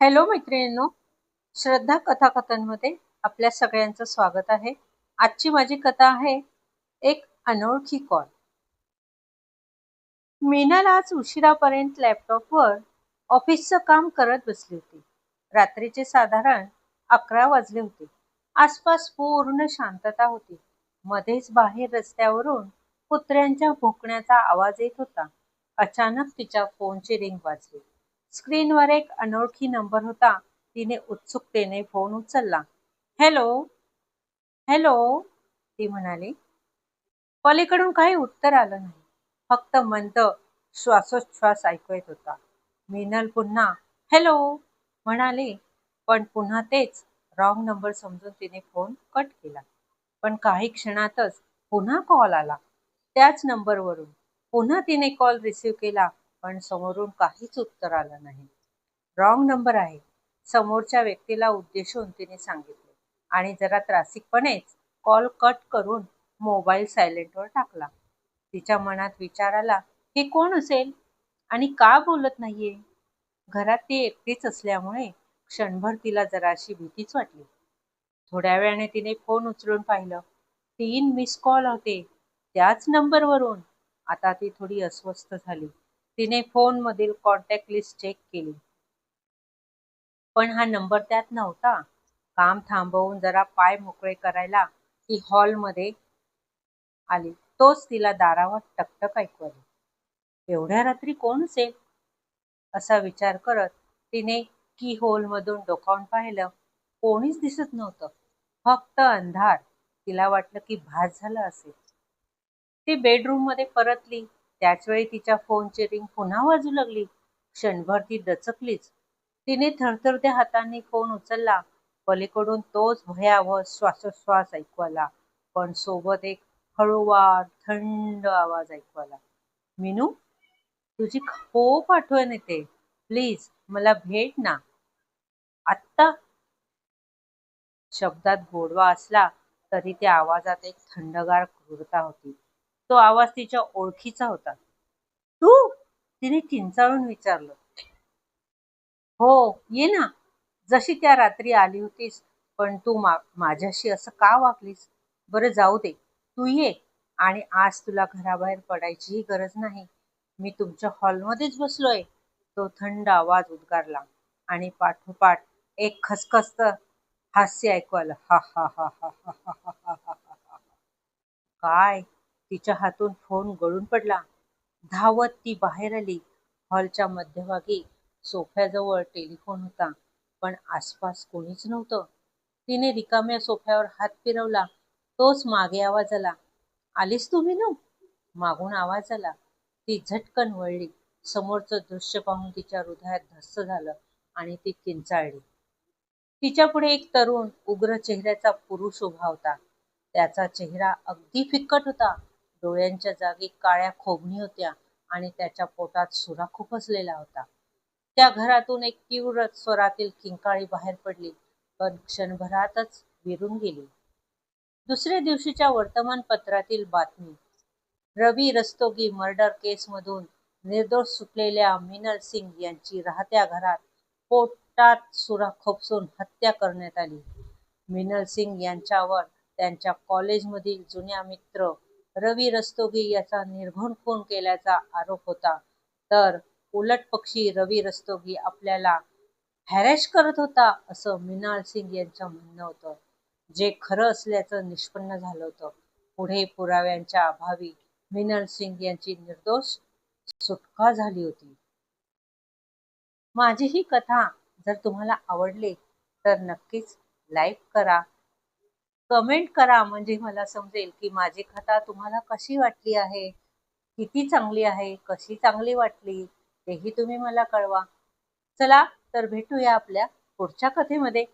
Hello मैत्रिणींनो श्रद्धा कथाकथनमध्ये आपल्या सगळ्यांचं स्वागत आहे. आजची माझी कथा आहे एक अनोळखी कॉल. मीनल आज उशिरापर्यंत लॅपटॉपवर ऑफिसचं काम करत बसली होती. रात्रीचे साधारण अकरा वाजले होते. आसपास पूर्ण शांतता होती. मध्येच बाहेर रस्त्यावरून कुत्र्यांच्या भोकण्याचा आवाज येत होता. अचानक तिच्या फोनची रिंग वाजली. स्क्रीनवर एक अनोळखी नंबर होता. तिने उत्सुकतेने फोन उचलला. हॅलो हॅलो ती म्हणाली. पलीकडून काही उत्तर आलं नाही. फक्त मंद श्वासोच्छ्वास ऐकू येत होता. मीनल पुन्हा हॅलो म्हणाली. पण पुन्हा तेच रॉंग नंबर समजून तिने फोन कट केला. पण काही क्षणातच पुन्हा कॉल आला. त्याच नंबरवरून पुन्हा तिने कॉल रिसीव्ह केला. पण समोरून काहीच उत्तर आलं नाही. रॉंग नंबर आहे. समोरच्या व्यक्तीला उद्देशून तिने सांगितले आणि जरा त्रासिकपणेच कॉल कट करून मोबाईल सायलेंटवर टाकला. तिच्या मनात विचार आला हे कोण असेल? आणि का बोलत नाहीये? घरात ती एकटीच असल्यामुळे क्षणभर तिला जराशी भीतीच वाटली. थोड्या वेळाने तिने फोन उचलून पाहिलं. तीन मिस कॉल होते त्याच नंबरवरून आता ती थोडी अस्वस्थ झाली. तिने फोन मधील कॉन्टॅक्ट लिस्ट चेक केली. पण हा नंबर त्यात नव्हता. काम थांबवून जरा पाय मोकळे करायला ती हॉलमध्ये आली. तोच तिला दारावर टकटक ऐकू आली एवढ्या रात्री कोण असेल? असा विचार करत तिने की होल मधून डोकावून पाहिलं. कोणीच दिसत नव्हतं. फक्त अंधार. तिला वाटलं की भास झाला असेल. ती बेडरूममध्ये परतली. त्याच वेळी तिच्या फोनची रिंग पुन्हा वाजू लागली. क्षणभर ती दचकलीच. तिने थरथरत्या हातांनी फोन उचलला. पलीकडून तोच भयावह श्वासोश्वास ऐकू आला. पण सोबत एक हळूवार थंड आवाज ऐकू आला. मिनू तुझी खूप आठवण येते. प्लीज मला भेट ना. आत्ता. शब्दात गोडवा असला तरी त्या आवाजात एक थंडगार क्रूरता होती. तो आवाज तिच्या ओळखीचा होता तू तिने किंचाळून विचारलं हो ये ना जशी त्या रात्री आली होतीस पण तू मा माझ्याशी असं का वागलीस बरं जाऊ दे तू ये आणि आज तुला घराबाहेर पडायचीही गरज नाही मी तुमच्या हॉलमध्येच बसलोय तो थंड आवाज उद्गारला आणि पाठोपाठ एक खसखसत हास्य ऐकू आलं हा हा हा हा हा हा हा हा हा हा काय तिच्या हातून फोन गळून पडला. धावत ती बाहेर आली. हॉलच्या मध्यभागी सोफ्याजवळ टेलिफोन होता पण आसपास कोणीच नव्हतं. तिने रिकाम्या सोफ्यावर हात फिरवला. तोच मागे आवाज आला आलीस तुम्ही ना मागून आवाज आला. ती झटकन वळली. समोरचं दृश्य पाहून तिच्या हृदयात धस्स झालं आणि ती किंचाळली. तिच्या पुढे एक तरुण उग्र चेहऱ्याचा पुरुष उभा होता. त्याचा चेहरा अगदी फिक्कट होता. डोळ्यांच्या जागी काळ्या खोबणी होत्या आणि त्याच्या पोटात सुरा खुपसलेला होता. त्या घरातून एक तीव्र स्वरातील किंकाळी बाहेर पडली पण क्षणभरातच विरून गेली. दुसऱ्या दिवशीच्या वर्तमानपत्रातील बातमी रवी रस्तोगी मर्डर केसमधून निर्दोष सुटलेल्या मिनल सिंग यांची राहत्या घरात पोटात सुरा खोपसून हत्या करण्यात आली. मिनल सिंग यांच्यावर त्यांच्या कॉलेजमधील जुन्या मित्र रवी रस्तोगी याचा निर्घुण खून केल्याचा आरोप होता. तर उलट पक्षी रवी रस्तोगी आपल्याला हॅरेश करत होता असं मिनाल सिंग यांचं म्हणणं होतं. जे खरं असल्याचं निष्पन्न झालं होतं. पुढे पुराव्यांच्या अभावी मिनल सिंग यांची निर्दोष सुटका झाली होती. माझी ही कथा जर तुम्हाला आवडली तर नक्कीच लाईक करा. कमेंट करा म्हणजे मला समजेल की माझी कथा तुम्हाला कशी वाटली आहे? किती चांगली आहे? कशी चांगली वाटली? तेही तुम्ही मला कळवा. चला तर भेटूया आपल्या पुढच्या कथेमध्ये.